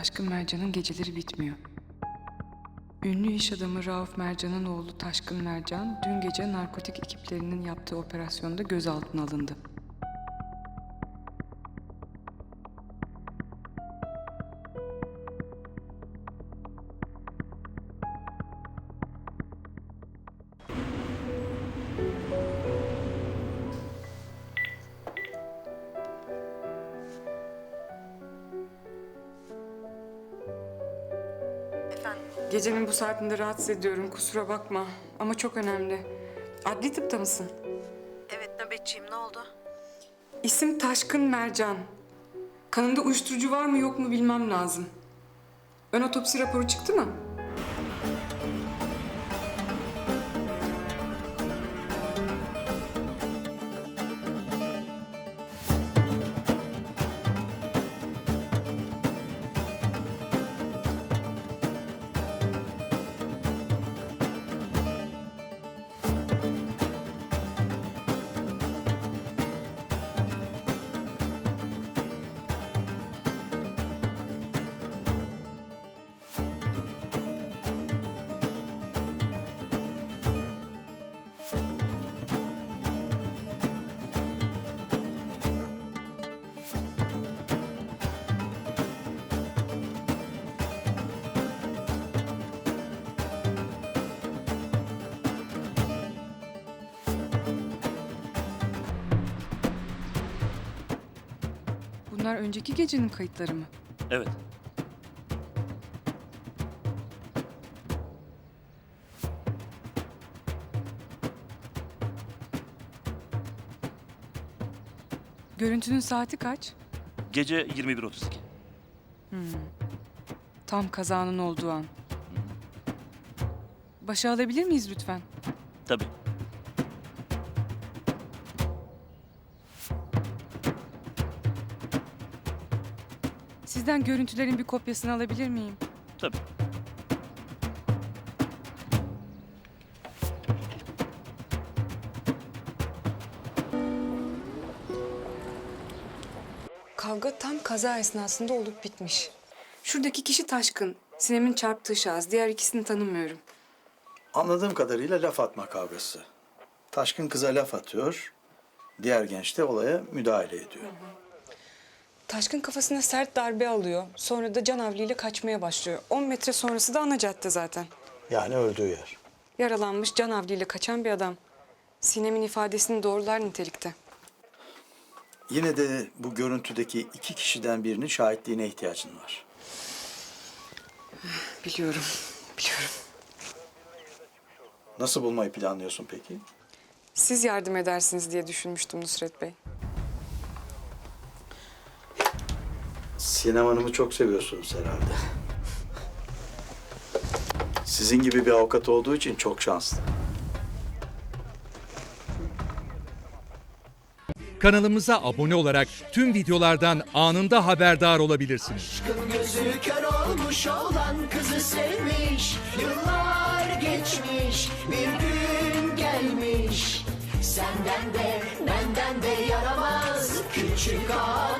Taşkın Mercan'ın geceleri bitmiyor. Ünlü iş adamı Rauf Mercan'ın oğlu Taşkın Mercan dün gece narkotik ekiplerinin yaptığı operasyonda gözaltına alındı. Gecenin bu saatinde rahatsız ediyorum kusura bakma ama çok önemli. Adli tıpta mısın? Evet nöbetçiyim ne oldu? İsim Taşkın Mercan. Kanında uyuşturucu var mı yok mu bilmem lazım. Ön otopsi raporu çıktı mı? Bunlar önceki gecenin kayıtları mı? Evet. Görüntünün saati kaç? Gece 21.32. Tam kazanın olduğu an. Başa alabilir miyiz lütfen? Tabii. Sizden görüntülerin bir kopyasını alabilir miyim? Tabii. Kavga tam kaza esnasında olup bitmiş. Şuradaki kişi Taşkın. Sinem'in çarptığı şahıs. Diğer ikisini tanımıyorum. Anladığım kadarıyla laf atma kavgası. Taşkın kıza laf atıyor, diğer genç de olaya müdahale ediyor. Taşkın kafasına sert darbe alıyor. Sonra da canavliyle kaçmaya başlıyor. 10 metre sonrası da ana cadde zaten. Yani öldüğü yer. Yaralanmış canavliyle kaçan bir adam. Sinem'in ifadesini doğrular nitelikte. Yine de bu görüntüdeki iki kişiden birinin şahitliğine ihtiyacın var. Biliyorum, biliyorum. Nasıl bulmayı planlıyorsun peki? Siz yardım edersiniz diye düşünmüştüm Nusret Bey. Sinem Hanım'ı çok seviyorsunuz herhalde. Sizin gibi bir avukat olduğu için çok şanslı. Kanalımıza abone olarak tüm videolardan anında haberdar olabilirsiniz. Aşkın gözü kör olmuş olan kızı sevmiş Yıllar geçmiş bir gün gelmiş Senden de benden de yaramaz küçük ağa